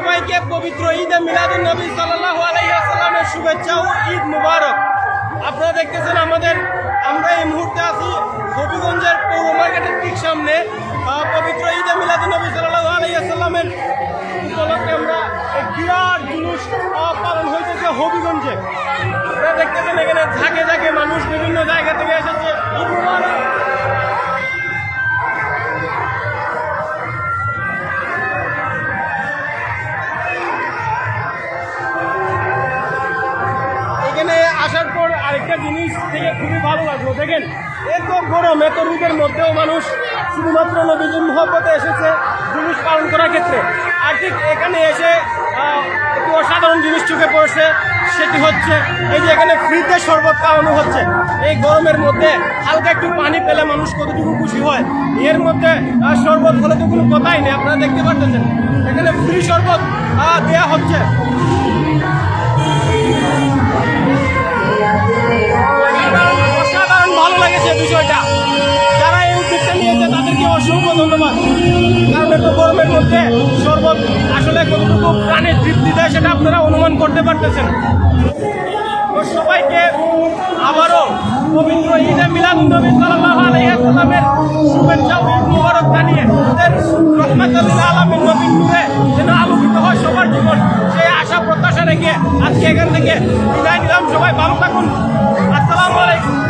সবাইকে পবিত্র ঈদে মিলাদুন নবী সাল্লাল্লাহু আলাইহি ওয়াসাল্লামের শুভেচ্ছা ও ঈদ মুবারক। আপনারা দেখতেছেন আমাদের, আমরা এই মুহূর্তে আছি হবিগঞ্জের পৌর মার্কেটের ঠিক সামনে। পবিত্র ঈদে মিলাদুন নবী সাল্লাল্লাহু আলাইহি ওয়াসাল্লামের উপলক্ষে আমরা এক বিরাট জুলুস পালন হইতেছে হবিগঞ্জে। আপনারা দেখতেছেন এখানে ঝাঁকে ঝাঁকে মানুষ বিভিন্ন জায়গা থেকে এসেছে। আরেকটা জিনিস থেকে খুবই ভালো লাগল। দেখেন এত গরম এত রোদের মধ্যেও মানুষ শুধুমাত্র নবীজির মহব্বতে এসেছে জিনিস পালন করার ক্ষেত্রে। আর ঠিক এখানে এসে একটি অসাধারণ জিনিস চোখে পড়েছে, সেটি হচ্ছে এই যে এখানে ফ্রিতে শরবত খাওয়ানো হচ্ছে। এই গরমের মধ্যে হালকা একটু পানি পেলে মানুষ কতটুকু খুশি হয়? এর মধ্যে শরবত হলে তো কোনো কথাই নেই, আপনারা দেখতে পাচ্ছেন এখানে ফ্রি শরবত দেওয়া হচ্ছে। ভালো লেগেছে বিষয়টা, যারা এই উদ্যোগটা নিয়েছে, তাদেরকে অসংখ্য ধন্যবাদ। কারণ এত গরমের মধ্যে শরবত আসলে কতটুকু প্রাণের তৃপ্তি দেয় সেটা আপনারা অনুমান করতে পারতেছেন। সবাইকে আবারও পবিত্র ঈদে মিলাদ নবী সাল্লামের শুভেচ্ছা ও মুবারক জানিয়ে তাদের রহমাতুল্লাহ আলামিন নবীর নূরে যেন আলোকিত হয় সবার জীবন, সেই আশা প্রত্যাশা রেখে আজকে এখান থেকে বিদায় নিলাম। সবাই ভালো থাকুন। আসসালামু আলাইকুম।